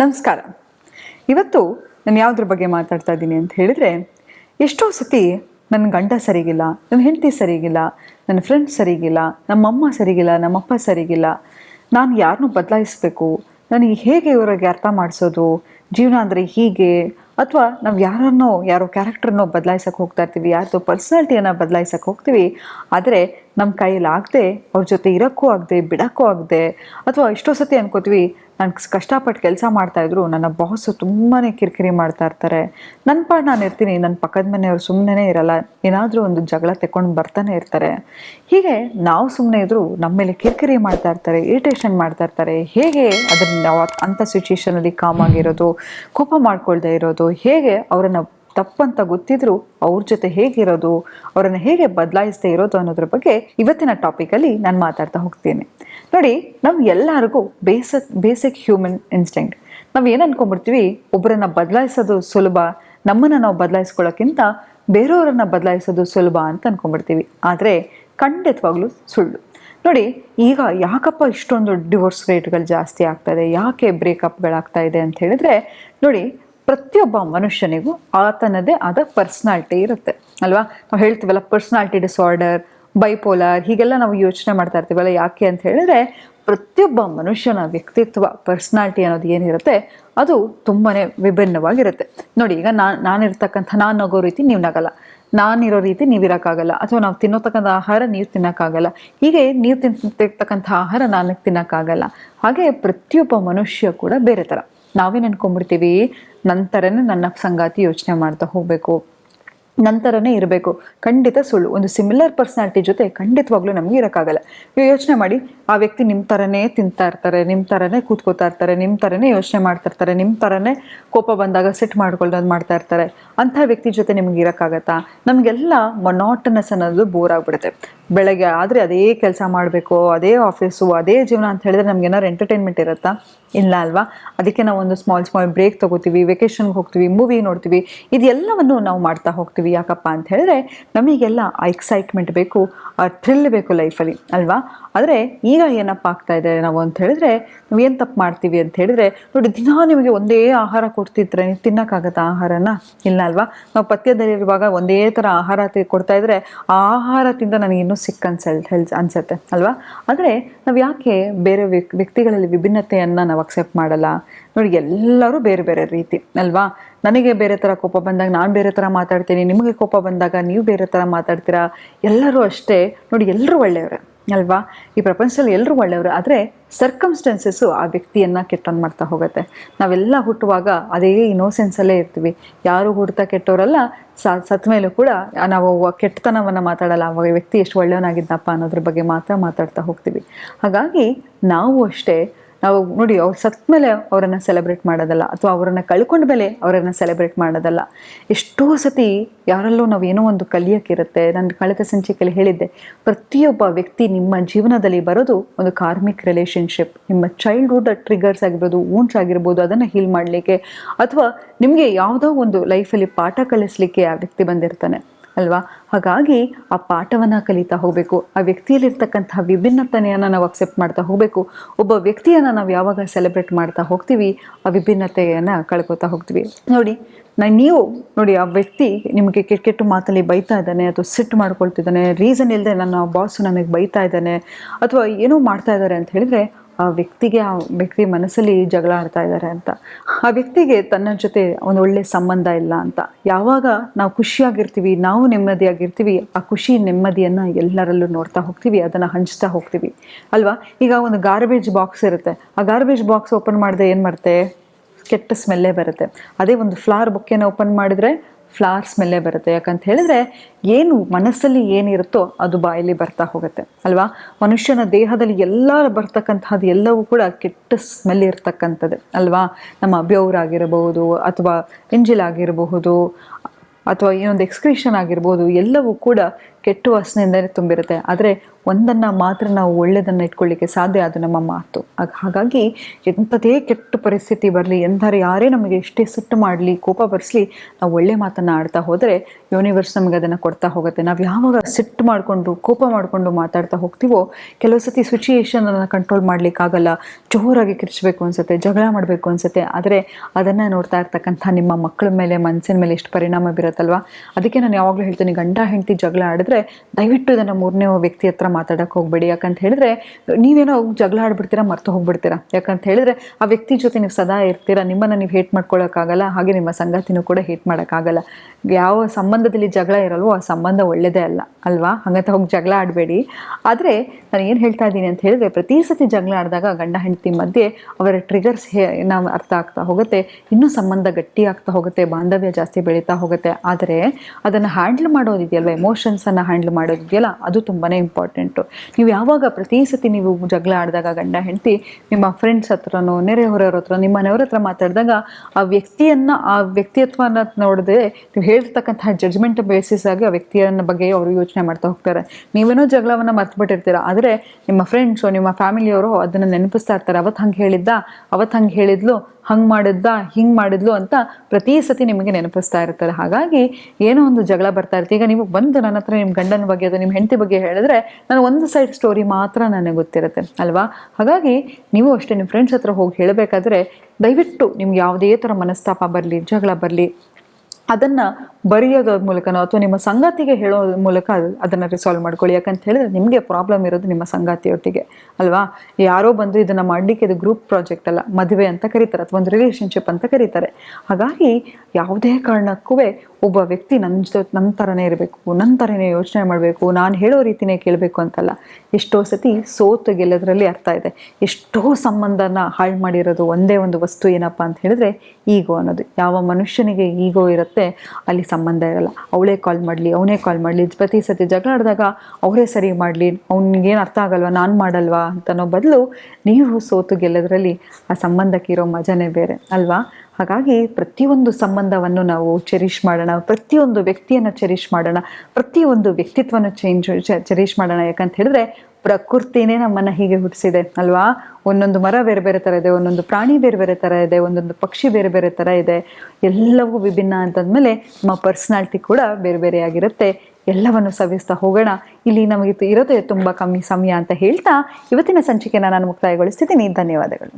ನಮಸ್ಕಾರ. ಇವತ್ತು ನಾನು ಯಾವುದ್ರ ಬಗ್ಗೆ ಮಾತಾಡ್ತಾ ಇದ್ದೀನಿ ಅಂತ ಹೇಳಿದರೆ, ಎಷ್ಟೋ ಸತಿ ನನ್ನ ಗಂಡ ಸರಿಗಿಲ್ಲ ನನ್ನ ಹೆಂಡತಿ ಸರಿಗಿಲ್ಲ ನನ್ನ ಫ್ರೆಂಡ್ ಸರಿಗಿಲ್ಲ, ನಮ್ಮಮ್ಮ ಸರಿಗಿಲ್ಲ, ನಮ್ಮಪ್ಪ ಸರಿಗಿಲ್ಲ. ನಾನು ಯಾರನ್ನೂ ಬದಲಾಯಿಸಬೇಕು, ನನಗೆ ಹೇಗೆ ಇವ್ರಿಗೆ ಅರ್ಥ ಮಾಡಿಸೋದು, ಜೀವನ ಅಂದರೆ ಹೀಗೆ ಅಥವಾ ನಾವು ಯಾರನ್ನೋ, ಯಾರೋ ಕ್ಯಾರೆಕ್ಟರ್ನೋ ಬದಲಾಯಿಸೋಕೆ ಹೋಗ್ತಾ ಇರ್ತೀವಿ, ಯಾರ್ದೋ ಪರ್ಸ್ನಾಲಿಟಿಯನ್ನು ಬದಲಾಯಿಸೋಕೆ ಹೋಗ್ತೀವಿ, ಆದರೆ ನಮ್ಮ ಕೈಯಲ್ಲಿ ಆಗದೆ, ಅವ್ರ ಜೊತೆ ಇರೋಕ್ಕೂ ಆಗದೆ, ಬಿಡೋಕ್ಕೂ ಆಗದೆ, ಅಥವಾ ಎಷ್ಟೋ ಸತಿ ಅನ್ಕೋತೀವಿ, ನಾನು ಕಷ್ಟಪಟ್ಟು ಕೆಲಸ ಮಾಡ್ತಾಯಿದ್ರು ನನ್ನ ಬಾಸು ತುಂಬಾ ಕಿರಿಕಿರಿ ಮಾಡ್ತಾ ಇರ್ತಾರೆ. ನನ್ನ ಪಾಡು ನಾನು ಇರ್ತೀನಿ ನನ್ನ ಪಕ್ಕದ ಮನೆಯವರು ಸುಮ್ಮನೆ ಇರಲ್ಲ, ಏನಾದರೂ ಒಂದು ಜಗಳ ತೆಕ್ಕೊಂಡು ಬರ್ತಾನೆ ಇರ್ತಾರೆ. ಹೀಗೆ ನಾವು ಸುಮ್ಮನೆ ಇದ್ದರೂ ನಮ್ಮ ಮೇಲೆ ಕಿರಿಕಿರಿ ಮಾಡ್ತಾ ಇರ್ತಾರೆ ಇರಿಟೇಷನ್ ಮಾಡ್ತಾ ಇರ್ತಾರೆ, ಹೇಗೆ ಅದನ್ನು ನಾವು ಅಂಥ ಸಿಚುಯೇಷನಲ್ಲಿ ಕಾಮ್ ಆಗಿರೋದು, ಕೋಪ ಮಾಡ್ಕೊಳ್ದೇ ಇರೋದು ಹೇಗೆ ಅವರನ್ನು ತಪ್ಪಂತ ಗೊತ್ತಿದ್ರು ಅವ್ರ ಜೊತೆ ಹೇಗಿರೋದು ಅವರನ್ನು ಹೇಗೆ ಬದಲಾಯಿಸದೇ ಇರೋದು ಅನ್ನೋದ್ರ ಬಗ್ಗೆ ಇವತ್ತಿನ ಟಾಪಿಕಲ್ಲಿ ನಾನು ಮಾತಾಡ್ತಾ ಹೋಗ್ತೀನಿ. ನೋಡಿ ನಾವು ಎಲ್ಲರಿಗೂ ಬೇಸಿಕ್ ಬೇಸಿಕ್ ಹ್ಯೂಮನ್ ಇನ್ಸ್ಟಿಂಕ್ಟ್ ನಾವು ಏನು ಅನ್ಕೊಂಡ್ಬಿಡ್ತೀವಿ? ಒಬ್ಬರನ್ನ ಬದಲಾಯಿಸೋದು ಸುಲಭ, ನಮ್ಮನ್ನು ನಾವು ಬದಲಾಯಿಸ್ಕೊಳ್ಳೋಕ್ಕಿಂತ ಬೇರೆಯವರನ್ನ ಬದಲಾಯಿಸೋದು ಸುಲಭ ಅಂತ ಅನ್ಕೊಂಡ್ಬಿಡ್ತೀವಿ. ಆದರೆ ಖಂಡಿತವಾಗ್ಲೂ ಸುಳ್ಳು. ನೋಡಿ, ಈಗ ಯಾಕಪ್ಪ ಇಷ್ಟೊಂದು ಡಿವೋರ್ಸ್ ರೇಟ್ಗಳು ಜಾಸ್ತಿ ಆಗ್ತಾ ಇದೆ? ಯಾಕೆ ಬ್ರೇಕಪ್ಗಳಾಗ್ತಾ ಇದೆ ಅಂತ ಹೇಳಿದ್ರೆ, ನೋಡಿ ಪ್ರತಿಯೊಬ್ಬ ಮನುಷ್ಯನಿಗೂ ಆತನದೇ ಆದ ಪರ್ಸ್ನಾಲ್ಟಿ ಇರುತ್ತೆ, ಅಲ್ವಾ? ನಾವು ಹೇಳ್ತೀವಲ್ಲ ಪರ್ಸ್ನಾಲ್ಟಿ ಡಿಸಾರ್ಡರ್ ಬೈಪೋಲಾರ್ ಹೀಗೆಲ್ಲ ನಾವು ಯೋಚನೆ ಮಾಡ್ತಾ ಇರ್ತೀವಲ್ಲ, ಯಾಕೆ ಅಂತ ಹೇಳಿದ್ರೆ, ಪ್ರತಿಯೊಬ್ಬ ಮನುಷ್ಯನ ವ್ಯಕ್ತಿತ್ವ ಪರ್ಸ್ನಾಲ್ಟಿ ಅನ್ನೋದು ಏನಿರುತ್ತೆ, ಅದು ತುಂಬಾ ವಿಭಿನ್ನವಾಗಿರುತ್ತೆ. ನೋಡಿ, ಈಗ ನಾನು ನಾನಿರ್ತಕ್ಕಂಥ, ನಾನು ನಗೋ ರೀತಿ ನೀವು ನಗಲ್ಲ. ನಾನಿರೋ ರೀತಿ ನೀವು ಇರೋಕ್ಕಾಗಲ್ಲ. ಅಥವಾ ನಾವು ತಿನ್ನೋತಕ್ಕಂಥ ಆಹಾರ ನೀವು ತಿನ್ನೋಕ್ಕಾಗಲ್ಲ. ಹೀಗೆ ನೀವು ತಿಂತಿರ್ತಕ್ಕಂಥ ಆಹಾರ ನಾನು ತಿನ್ನೋಕ್ಕಾಗಲ್ಲ. ಹಾಗೆ ಪ್ರತಿಯೊಬ್ಬ ಮನುಷ್ಯ ಕೂಡ ಬೇರೆ ಥರ ನಾವೇನು ಅನ್ಕೊಂಡ್ಬಿಡ್ತೀವಿ ನಂತರನೇ ನನ್ನ ಸಂಗಾತಿ ಯೋಚನೆ ಮಾಡ್ತಾ ಹೋಗಬೇಕು. ನಂತರನೇ ಇರಬೇಕು. ಖಂಡಿತ ಸುಳ್ಳು. ಒಂದು ಸಿಮಿಲರ್ ಪರ್ಸನಾಲಿಟಿ ಜೊತೆ ಖಂಡಿತವಾಗ್ಲೂ ನಮಗೆ ಇರೋಕ್ಕಾಗಲ್ಲ. ನೀವು ಯೋಚನೆ ಮಾಡಿ, ಆ ವ್ಯಕ್ತಿ ನಿಮ್ಮ ಥರನೇ ತಿಂತಾ ಇರ್ತಾರೆ ನಿಮ್ಮ ಥರನೇ ಕೂತ್ಕೋತಾ ಇರ್ತಾರೆ ನಿಮ್ಮ ಥರನೇ ಯೋಚನೆ ಮಾಡ್ತಾ ಇರ್ತಾರೆ ನಿಮ್ಮ ಥರನೇ ಕೋಪ ಬಂದಾಗ ಸೆಟ್ ಮಾಡ್ಕೊಳ್ಳೋದು ಮಾಡ್ತಾ ಇರ್ತಾರೆ. ಅಂಥ ವ್ಯಕ್ತಿ ಜೊತೆ ನಿಮ್ಗೆ ಇರೋಕ್ಕಾಗತ್ತಾ? ನಮಗೆಲ್ಲ ಮೊನಾಟನಸ್ ಅನ್ನೋದು ಬೋರ್ ಆಗಿಬಿಡುತ್ತೆ. ಬೆಳಗ್ಗೆ ಆದರೆ ಅದೇ ಕೆಲಸ ಮಾಡಬೇಕು, ಅದೇ ಆಫೀಸು ಅದೇ ಜೀವನ ಅಂತ ಹೇಳಿದ್ರೆ ನಮ್ಗೆ ಏನಾದ್ರು ಎಂಟರ್ಟೈನ್ಮೆಂಟ್ ಇರುತ್ತಾ? ಇಲ್ಲ ಅಲ್ವಾ? ಅದಕ್ಕೆ ನಾವು ಒಂದು ಸ್ಮಾಲ್ ಸ್ಮಾಲ್ ಬ್ರೇಕ್ ತೊಗೋತೀವಿ ವೆಕೇಷನ್ಗೆ ಹೋಗ್ತೀವಿ ಮೂವಿ ನೋಡ್ತೀವಿ, ಇದೆಲ್ಲವನ್ನು ನಾವು ಮಾಡ್ತಾ ಹೋಗ್ತೀವಿ. ಯಾಕಪ್ಪ ಅಂತ ಹೇಳಿದ್ರೆ ನಮಗೆಲ್ಲ ಆ ಎಕ್ಸೈಟ್ಮೆಂಟ್ ಬೇಕು, ಆ ಥ್ರಿಲ್ ಬೇಕು ಲೈಫಲ್ಲಿ ಅಲ್ವಾ? ಆದರೆ ಈಗ ಏನಪ್ಪ ಆಗ್ತಾ ಇದೆ ನಾವು ಅಂತ ಹೇಳಿದ್ರೆ, ನಾವು ಏನು ತಪ್ಪು ಮಾಡ್ತೀವಿ ಅಂತ ಹೇಳಿದ್ರೆ, ನೋಡಿ ದಿನ ನಿಮಗೆ ಒಂದೇ ಆಹಾರ ಕೊಡ್ತಿದ್ರೆ ನೀವು ತಿನ್ನೋಕ್ಕಾಗತ್ತಾ ಆಹಾರನ? ಇಲ್ಲ ಅಲ್ವಾ? ನಾವು ಪಥ್ಯದಲ್ಲಿರುವಾಗ ಒಂದೇ ಥರ ಆಹಾರ ಕೊಡ್ತಾ ಇದ್ರೆ ಆ ಆಹಾರ ತಿಂದ ನನಗೆ ಸಿಕ್ ಅನ್ಸಲ್ ಹೆಲ್ಸ್ ಅನ್ಸುತ್ತೆ, ಅಲ್ವಾ? ಆದರೆ ನಾವು ಯಾಕೆ ಬೇರೆ ವ್ಯಕ್ ವ್ಯಕ್ತಿಗಳಲ್ಲಿ ವಿಭಿನ್ನತೆಯನ್ನು ನಾವು ಅಕ್ಸೆಪ್ಟ್ ಮಾಡಲ್ಲ? ನೋಡಿ, ಎಲ್ಲರೂ ಬೇರೆ ಬೇರೆ ರೀತಿ, ಅಲ್ವಾ? ನನಗೆ ಬೇರೆ ಥರ ಕೋಪ ಬಂದಾಗ ನಾನು ಬೇರೆ ಥರ ಮಾತಾಡ್ತೀನಿ, ನಿಮಗೆ ಕೋಪ ಬಂದಾಗ ನೀವು ಬೇರೆ ಥರ ಮಾತಾಡ್ತೀರಾ? ಎಲ್ಲರೂ ಅಷ್ಟೇ, ನೋಡಿ, ಎಲ್ಲರೂ ಒಳ್ಳೆಯವರೇ. ಅಲ್ವಾ? ಈ ಪ್ರಪಂಚದಲ್ಲಿ ಎಲ್ಲರೂ ಒಳ್ಳೆಯವರು, ಆದರೆ ಸರ್ಕಮ್ಸ್ಟೆನ್ಸಸ್ಸು ಆ ವ್ಯಕ್ತಿಯನ್ನು ಕೆಟ್ಟನ್ ಮಾಡ್ತಾ ಹೋಗುತ್ತೆ. ನಾವೆಲ್ಲ ಹುಟ್ಟುವಾಗ ಅದೇ ಇನ್ನೋಸೆನ್ಸಲ್ಲೇ ಇರ್ತೀವಿ. ಯಾರು ಹುಡ್ತಾ ಕೆಟ್ಟವರಲ್ಲ ಸ ಸತ್ತ ಮೇಲೂ ಕೂಡ ನಾವು ಕೆಟ್ಟತನವನ್ನು ಮಾತಾಡಲ್ಲ. ಅವಾಗ ವ್ಯಕ್ತಿ ಎಷ್ಟು ಒಳ್ಳೆಯವನಾಗಿದ್ದಪ್ಪ ಅನ್ನೋದ್ರ ಬಗ್ಗೆ ಮಾತ್ರ ಮಾತಾಡ್ತಾ ಹೋಗ್ತೀವಿ. ಹಾಗಾಗಿ ನಾವು ಅಷ್ಟೇ ನಾವು ನೋಡಿ, ಅವ್ರು ಸತ್ತ ಮೇಲೆ ಅವರನ್ನು ಸೆಲೆಬ್ರೇಟ್ ಮಾಡೋದಲ್ಲ, ಅಥವಾ ಅವರನ್ನು ಕಳ್ಕೊಂಡ ಮೇಲೆ ಅವರನ್ನು ಸೆಲೆಬ್ರೇಟ್ ಮಾಡೋದಲ್ಲ. ಎಷ್ಟೋ ಸತಿ ಯಾರಲ್ಲೂ ನಾವು ಏನೋ ಒಂದು ಕಲಿಯೋಕ್ಕಿರುತ್ತೆ. ನಾನು ಕಳೆದ ಸಂಚಿಕೆಯಲ್ಲಿ ಹೇಳಿದ್ದೆ, ಪ್ರತಿಯೊಬ್ಬ ವ್ಯಕ್ತಿ ನಿಮ್ಮ ಜೀವನದಲ್ಲಿ ಬರೋದು ಒಂದು ಕಾರ್ಮಿಕ್ ರಿಲೇಷನ್ಶಿಪ್ ನಿಮ್ಮ ಚೈಲ್ಡ್ಹುಡ್ ಟ್ರಿಗರ್ಸ್ ಆಗಿರ್ಬೋದು ಊಂಟ್ಸ್ ಆಗಿರ್ಬೋದು, ಅದನ್ನು ಹೀಲ್ ಮಾಡಲಿಕ್ಕೆ, ಅಥವಾ ನಿಮಗೆ ಯಾವುದೋ ಒಂದು ಲೈಫಲ್ಲಿ ಪಾಠ ಕಲಿಸ್ಲಿಕ್ಕೆ ಆ ವ್ಯಕ್ತಿ ಬಂದಿರ್ತಾನೆ. ಅಲ್ವಾ? ಹಾಗಾಗಿ ಆ ಪಾಠವನ್ನು ಕಲಿತಾ ಹೋಗಬೇಕು. ಆ ವ್ಯಕ್ತಿಯಲ್ಲಿರ್ತಕ್ಕಂಥ ವಿಭಿನ್ನತನೆಯನ್ನು ನಾವು ಅಕ್ಸೆಪ್ಟ್ ಮಾಡ್ತಾ ಹೋಗಬೇಕು. ಒಬ್ಬ ವ್ಯಕ್ತಿಯನ್ನು ನಾವು ಯಾವಾಗ ಸೆಲೆಬ್ರೇಟ್ ಮಾಡ್ತಾ ಹೋಗ್ತೀವಿ, ಆ ವಿಭಿನ್ನತೆಯನ್ನು ಕಳ್ಕೊತಾ ಹೋಗ್ತೀವಿ. ನೋಡಿ, ನಾ, ನೀವು ನೋಡಿ ಆ ವ್ಯಕ್ತಿ ನಿಮಗೆ ಕೆಟ್ಟ ಕೆಟ್ಟ ಮಾತಲ್ಲಿ ಬೈತಾ ಇದ್ದಾನೆ, ಅಥವಾ ಸಿಟ್ಟು ಮಾಡ್ಕೊಳ್ತಿದ್ದಾನೆ ರೀಸನ್ ಇಲ್ಲದೆ ನನ್ನ ಬಾಸು ನನಗೆ ಬೈತಾ ಇದ್ದಾನೆ, ಅಥವಾ ಏನೋ ಮಾಡ್ತಾ ಇದ್ದಾರೆ ಅಂತ ಹೇಳಿದ್ರೆ ಆ ವ್ಯಕ್ತಿಗೆ, ಆ ವ್ಯಕ್ತಿ ಮನಸ್ಸಲ್ಲಿ ಜಗಳ ಆಡ್ತಾ ಇದ್ದಾರೆ ಅಂತ. ಆ ವ್ಯಕ್ತಿಗೆ ತನ್ನ ಜೊತೆ ಒಂದು ಒಳ್ಳೆ ಸಂಬಂಧ ಇಲ್ಲ ಅಂತ. ಯಾವಾಗ ನಾವು ಖುಷಿಯಾಗಿರ್ತೀವಿ, ನಾವು ನೆಮ್ಮದಿಯಾಗಿರ್ತೀವಿ, ಆ ಖುಷಿ ನೆಮ್ಮದಿಯನ್ನು ಎಲ್ಲರಲ್ಲೂ ನೋಡ್ತಾ ಹೋಗ್ತೀವಿ, ಅದನ್ನು ಹಂಚ್ತಾ ಹೋಗ್ತೀವಿ. ಅಲ್ವಾ? ಈಗ ಒಂದು ಗಾರ್ಬೇಜ್ ಬಾಕ್ಸ್ ಇರುತ್ತೆ. ಆ ಗಾರ್ಬೇಜ್ ಬಾಕ್ಸ್ ಓಪನ್ ಮಾಡಿದೆ ಏನು ಮಾಡುತ್ತೆ ಕೆಟ್ಟ ಸ್ಮೆಲ್ಲೇ ಬರುತ್ತೆ. ಅದೇ ಒಂದು ಫ್ಲವರ್ ಬೊಕ್ಕೆನ ಓಪನ್ ಮಾಡಿದ್ರೆ ಫ್ಲವರ್ ಸ್ಮೆಲ್ಲೇ ಬರುತ್ತೆ. ಯಾಕಂತ ಹೇಳಿದ್ರೆ ಏನು ಮನಸ್ಸಲ್ಲಿ ಏನಿರುತ್ತೋ ಅದು ಬಾಯಲ್ಲಿ ಬರ್ತಾ ಹೋಗುತ್ತೆ, ಅಲ್ವಾ? ಮನುಷ್ಯನ ದೇಹದಲ್ಲಿ ಎಲ್ಲ ಬರ್ತಕ್ಕಂತಹದ್ದು ಎಲ್ಲವೂ ಕೂಡ ಕೆಟ್ಟ ಸ್ಮೆಲ್ ಇರ್ತಕ್ಕಂಥದ್ದು, ಅಲ್ವಾ? ನಮ್ಮ ಬೆವರಾಗಿರಬಹುದು ಅಥವಾ ಎಂಜಿಲ್ ಆಗಿರಬಹುದು ಅಥವಾ ಏನೊಂದು ಎಕ್ಸ್ಕ್ರೀಷನ್ ಆಗಿರ್ಬೋದು ಎಲ್ಲವೂ ಕೂಡ ಕೆಟ್ಟ ವಾಸನೆಯಿಂದಲೇ ತುಂಬಿರುತ್ತೆ. ಆದರೆ ಒಂದನ್ನು ಮಾತ್ರ ನಾವು ಒಳ್ಳೆಯದನ್ನು ಇಟ್ಕೊಳ್ಳಿಕ್ಕೆ ಸಾಧ್ಯ, ಅದು ನಮ್ಮ ಮಾತು. ಹಾಗ್- ಹಾಗಾಗಿ ಎಂಥದೇ ಕೆಟ್ಟ ಪರಿಸ್ಥಿತಿ ಬರಲಿ ಎಂಥಾರು ಯಾರೇ ನಮಗೆ ಎಷ್ಟೇ ಸಿಟ್ಟು ಮಾಡಲಿ, ಕೋಪ ಬರೆಸಲಿ, ನಾವು ಒಳ್ಳೆ ಮಾತನ್ನು ಆಡ್ತಾ ಹೋದರೆ ಯೂನಿವರ್ಸ್ ನಮಗೆ ಅದನ್ನು ಕೊಡ್ತಾ ಹೋಗುತ್ತೆ. ನಾವು ಯಾವಾಗ ಸಿಟ್ಟು ಮಾಡಿಕೊಂಡು, ಕೋಪ ಮಾಡಿಕೊಂಡು ಮಾತಾಡ್ತಾ ಹೋಗ್ತೀವೋ, ಕೆಲವು ಸತಿ ಸಿಚುಯೇಷನನ್ನು ಕಂಟ್ರೋಲ್ ಮಾಡಲಿಕ್ಕಾಗಲ್ಲ. ಜೋರಾಗಿ ಕಿರ್ಚಬೇಕು ಅನ್ಸುತ್ತೆ, ಜಗಳ ಮಾಡಬೇಕು ಅನ್ಸುತ್ತೆ. ಆದರೆ ಅದನ್ನು ನೋಡ್ತಾ ಇರ್ತಕ್ಕಂಥ ನಿಮ್ಮ ಮಕ್ಕಳ ಮೇಲೆ ಮನಸ್ಸಿನ ಮೇಲೆ ಎಷ್ಟು ಪರಿಣಾಮ ಬೀರುತ್ತಲ್ವ? ಅದಕ್ಕೆ ನಾನು ಯಾವಾಗಲೂ ಹೇಳ್ತೀನಿ, ಗಂಡ, ಹೆಂಡತಿ ಜಗಳ ಆಡಿದ್ರೆ ದಯವಿಟ್ಟು ಇದನ್ನು ಮೂರನೇ ವ್ಯಕ್ತಿ ಹತ್ರ ಮಾತಾಡೋಕೆ ಹೋಗಬೇಡಿ. ಯಾಕಂತ ಹೇಳಿದ್ರೆ ನೀವೇನೋ ಜಗಳ ಆಡ್ಬಿಡ್ತೀರಾ, ಮರ್ತು ಹೋಗ್ಬಿಡ್ತೀರಾ? ಯಾಕಂತ ಹೇಳಿದ್ರೆ ಆ ವ್ಯಕ್ತಿ ಜೊತೆ ನೀವು ಸದಾ ಇರ್ತೀರಾ, ನಿಮ್ಮನ್ನು ನೀವು ಹೇಟ್ ಮಾಡ್ಕೊಳ್ಳೋಕ್ಕಾಗಲ್ಲ ಹಾಗೆ ನಿಮ್ಮ ಸಂಗಾತಿನೂ ಕೂಡ ಹೇಟ್ ಮಾಡೋಕ್ಕಾಗಲ್ಲ. ಯಾವ ಸಂಬಂಧದಲ್ಲಿ ಜಗಳ ಇರಲ್ವೋ ಆ ಸಂಬಂಧ ಒಳ್ಳೆಯದೇ ಅಲ್ಲ, ಅಲ್ವಾ? ಹಾಗಂತ ಹೋಗಿ ಜಗಳ ಆಡಬೇಡಿ. ಆದರೆ ನಾನು ಏನು ಹೇಳ್ತಾ ಇದ್ದೀನಿ ಅಂತ ಹೇಳಿದ್ರೆ ಪ್ರತಿ ಸತಿ ಜಗಳ ಆಡಿದಾಗ ಗಂಡ ಹೆಂಡತಿ ಮಧ್ಯೆ ಅವರ ಟ್ರಿಗರ್ಸ್ ಹೇ ನಾವು ಅರ್ಥ ಆಗ್ತಾ ಹೋಗುತ್ತೆ, ಇನ್ನೂ ಸಂಬಂಧ ಗಟ್ಟಿ ಆಗ್ತಾ ಹೋಗುತ್ತೆ, ಬಾಂಧವ್ಯ ಜಾಸ್ತಿ ಬೆಳೀತಾ ಹೋಗುತ್ತೆ. ಆದರೆ ಅದನ್ನು ಹ್ಯಾಂಡ್ಲ್ ಮಾಡೋದಿದೆಯಲ್ವ? ಎಮೋಷನ್ಸನ್ನು ಹ್ಯಾಂಡ್ಲ್ ಮಾಡೋದಿದೆಯಲ್ಲ ಅದು ತುಂಬಾ ಇಂಪಾರ್ಟೆಂಟು ನೀವು ಯಾವಾಗ ಪ್ರತಿ ಸತಿ ನೀವು ಜಗಳ ಆಡಿದಾಗ ಗಂಡ, ಹೆಂಡತಿ, ನಿಮ್ಮ ಫ್ರೆಂಡ್ಸ್ ಹತ್ರನೋ, ನೆರೆಹೊರೆಯವ್ರ ಹತ್ರ, ನಿಮ್ಮ ಮನೆಯವ್ರ ಹತ್ರ ಮಾತಾಡಿದಾಗ ಆ ವ್ಯಕ್ತಿಯನ್ನು, ಆ ವ್ಯಕ್ತಿತ್ವನ ನೋಡದೆ ನೀವು ಹೇಳ್ತಕ್ಕಂತಹ ಜಡ್ಜ್ಮೆಂಟ್ ಬೇಸಿಸ್ ಆಗಿ ಆ ವ್ಯಕ್ತಿಯನ್ನ ಬಗ್ಗೆ ಅವರು ಯೋಚನೆ ಮಾಡ್ತಾ ಹೋಗ್ತಾರೆ. ನೀವೇನೋ ಜಗಳವನ್ನು ಮರ್ತ್ಬಿಟ್ಟಿರ್ತೀರ ಆದರೆ ನಿಮ್ಮ ಫ್ರೆಂಡ್ಸು ನಿಮ್ಮ ಫ್ಯಾಮಿಲಿಯವರು ಅದನ್ನು ನೆನಪಿಸ್ತಾ ಇರ್ತಾರೆ. ಅವತ್ತು ಹಂಗೆ ಹೇಳಿದ್ದ ಅವತ್ತು ಹಂಗೆ ಹೇಳಿದ್ಲು ಹಂಗೆ ಮಾಡಿದ್ದ, ಹಿಂಗೆ ಮಾಡಿದ್ಲು ಅಂತ ಪ್ರತಿ ಸತಿ ನಿಮಗೆ ನೆನಪಿಸ್ತಾ ಇರ್ತಾರೆ ಹಾಗಾಗಿ ಏನೋ ಒಂದು ಜಗಳ ಬರ್ತಾ ಇರುತ್ತೆ. ಈಗ ನೀವು ಬಂದು ನನ್ನ ಹತ್ರ ನಿಮ್ಮ ಗಂಡನ ಬಗ್ಗೆ ಅಥವಾ ನಿಮ್ಮ ಹೆಂಡತಿ ಬಗ್ಗೆ ಹೇಳಿದ್ರೆ ನಾನು ಒಂದು ಸೈಡ್ ಸ್ಟೋರಿ ಮಾತ್ರ ನನಗೆ ಗೊತ್ತಿರುತ್ತೆ, ಅಲ್ವಾ? ಹಾಗಾಗಿ ನೀವು ಅಷ್ಟೇ ನಿಮ್ಮ ಫ್ರೆಂಡ್ಸ್ ಹತ್ರ ಹೋಗಿ ಹೇಳಬೇಕಾದ್ರೆ ದಯವಿಟ್ಟು ನಿಮ್ಗೆ ಯಾವುದೇ ಥರ ಮನಸ್ತಾಪ ಬರಲಿ, ಜಗಳ ಬರಲಿ ಅದನ್ನು ಬರೆಯೋದ್ರ ಮೂಲಕನೋ ಅಥವಾ ನಿಮ್ಮ ಸಂಗಾತಿಗೆ ಹೇಳೋ ಮೂಲಕ ಅದನ್ನು ರಿಸಾಲ್ವ್ ಮಾಡ್ಕೊಳ್ಳಿ. ಯಾಕಂತ ಹೇಳಿದ್ರೆ ನಿಮಗೆ ಪ್ರಾಬ್ಲಮ್ ಇರೋದು ನಿಮ್ಮ ಸಂಗಾತಿಯೊಟ್ಟಿಗೆ, ಅಲ್ವಾ? ಯಾರೋ ಬಂದು ಇದನ್ನು ಮಾಡಲಿಕ್ಕೆ ಇದು ಗ್ರೂಪ್ ಪ್ರಾಜೆಕ್ಟ್ ಅಲ್ಲ, ಮದುವೆ ಅಂತ ಕರೀತಾರೆ, ಅಥವಾ ಒಂದು ರಿಲೇಶನ್ಶಿಪ್ ಅಂತ ಕರೀತಾರೆ. ಹಾಗಾಗಿ ಯಾವುದೇ ಕಾರಣಕ್ಕೂ ಒಬ್ಬ ವ್ಯಕ್ತಿ ನನ್ನ ಜೊತೆ ನನ್ನ ಥರನೇ ಇರಬೇಕು ನನ್ನ ಥರನೇ ಯೋಚನೆ ಮಾಡಬೇಕು, ನಾನು ಹೇಳೋ ರೀತಿನೇ ಕೇಳಬೇಕು ಅಂತಲ್ಲ, ಎಷ್ಟೋ ಸತಿ ಸೋತು ಗೆಲ್ಲೋದ್ರಲ್ಲಿ ಅರ್ಥ ಇದೆ. ಎಷ್ಟೋ ಸಂಬಂಧನ ಹಾಳು ಮಾಡಿರೋದು ಒಂದೇ ಒಂದು ವಸ್ತು ಏನಪ್ಪ ಅಂತ ಹೇಳಿದ್ರೆ ಈಗೋ ಅನ್ನೋದು. ಯಾವ ಮನುಷ್ಯನಿಗೆ ಈಗೋ ಇರುತ್ತೆ ಅಲ್ಲಿ ಸಂಬಂಧ ಇರಲ್ಲ. ಅವಳೇ ಕಾಲ್ ಮಾಡಲಿ, ಅವನೇ ಕಾಲ್ ಮಾಡಲಿ. ಪ್ರತಿ ಸತಿ ಜಗಳ ಆಡಿದಾಗ ಅವರೇ ಸರಿ ಮಾಡಲಿ. ಅವ್ನಿಗೇನು ಅರ್ಥ ಆಗಲ್ವಾ? ನಾನು ಮಾಡಲ್ವಾ? ಅಂತನೋ ಬದಲು ನೀವು ಸೋತು ಗೆಲ್ಲೋದ್ರಲ್ಲಿ ಆ ಸಂಬಂಧಕ್ಕೆ ಇರೋ ಮಜಾನೇ ಬೇರೆ, ಅಲ್ವಾ? ಹಾಗಾಗಿ ಪ್ರತಿಯೊಂದು ಸಂಬಂಧವನ್ನು ನಾವು ಚೆರಿಷ್ ಮಾಡೋಣ. ಪ್ರತಿಯೊಂದು ವ್ಯಕ್ತಿಯನ್ನು ಚೆರಿಷ್ ಮಾಡೋಣ. ಪ್ರತಿಯೊಂದು ವ್ಯಕ್ತಿತ್ವನ ಚೇಂಜ್ ಚೆರಿಷ್ ಮಾಡೋಣ. ಯಾಕಂತ ಹೇಳಿದ್ರೆ ಪ್ರಕೃತಿನೇ ನಮ್ಮನ್ನು ಹೀಗೆ ಹುಟ್ಟಿಸಿದೆ, ಅಲ್ವಾ? ಒಂದೊಂದು ಮರ ಬೇರೆ ಬೇರೆ ಥರ ಇದೆ, ಒಂದೊಂದು ಪ್ರಾಣಿ ಬೇರೆ ಬೇರೆ ಥರ ಇದೆ, ಒಂದೊಂದು ಪಕ್ಷಿ ಬೇರೆ ಬೇರೆ ಥರ ಇದೆ, ಎಲ್ಲವೂ ವಿಭಿನ್ನ ಅಂತಂದಮೇಲೆ ನಮ್ಮ ಪರ್ಸ್ನಾಲಿಟಿ ಕೂಡ ಬೇರೆ ಬೇರೆ ಆಗಿರುತ್ತೆ. ಎಲ್ಲವನ್ನು ಸವಿಸ್ತಾ ಹೋಗೋಣ. ಇಲ್ಲಿ ನಮಗೆ ಇರೋದೇ ತುಂಬ ಕಮ್ಮಿ ಸಮಯ ಅಂತ ಹೇಳ್ತಾ ಇವತ್ತಿನ ಸಂಚಿಕೆನ ನಾನು ಮುಕ್ತಾಯಗೊಳಿಸ್ತಿದ್ದೀನಿ. ಧನ್ಯವಾದಗಳು.